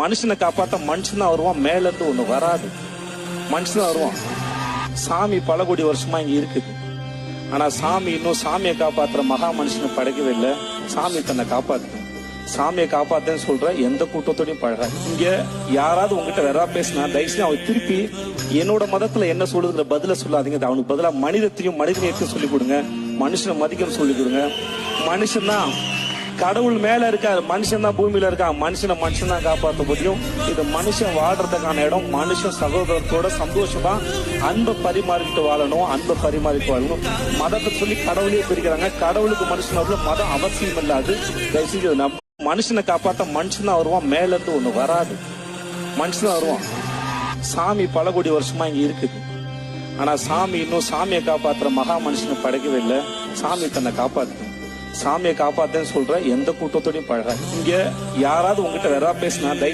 மனுஷனை காப்பாத்த மனுஷன் தான் வருவான் மேல இருந்து ஒண்ணு வராது. மனுஷன் வருவான். சாமி பல கோடி வருஷமா இங்க இருக்குது. ஆனா சாமி இன்னும் சாமியை காப்பாத்துற மகா மனுஷனை படைக்கவே இல்லை. சாமி தன்னை காப்பாத்து. சாமியை காப்பாத்தேன்னு சொல்ற எந்த கூட்டத்தோடையும் பழக இங்க யாராவது உங்ககிட்ட வேற பேசினா தயவுசெய்து அவன் திருப்பி என்னோட மதத்துல என்ன சொல்லுதுங்கிற பதில சொல்லாதீங்க. அவனுக்கு பதிலா மனிதத்தையும் மனிதனையும் சொல்லிக் கொடுங்க. மனுஷனை மதிக்கணும்னு சொல்லி கொடுங்க. மனுஷன் தான் கடவுள் மேல இருக்காரு மனுஷன் தான் பூமியில இருக்கான் மனுஷனை மனுஷன் தான் காப்பாற்ற முடியும். இது மனுஷன் வாழ்றதுக்கான இடம். மனுஷன் சகோதரத்தோட சந்தோஷமா அன்பை பரிமாறிக்கிட்டு வாழணும். அன்பை பரிமாறிட்டு வாழணும். மதத்தை சொல்லி கடவுளையே பிரிக்கிறாங்க. கடவுளுக்கு மனுஷன் மதம் அவசியம் இல்லாது. தயவுசெய்து நம்ம மனுஷனை காப்பாற்ற மனுஷன் தான் வருவான். மேல இருந்து ஒண்ணு வராது. மனுஷன் தான் வருவான். சாமி பல கோடி வருஷமா இங்க இருக்குது. ஆனா சாமி இன்னும் சாமியை காப்பாத்துற மகா மனுஷனை படைக்கவே இல்லை. சாமி தன்னை காப்பாத்து. சாமியை காப்பாத்தேன்னு சொல்ற எந்த கூட்டத்தோடையும் பழக இங்க யாராவது உங்ககிட்ட வேற பேசினா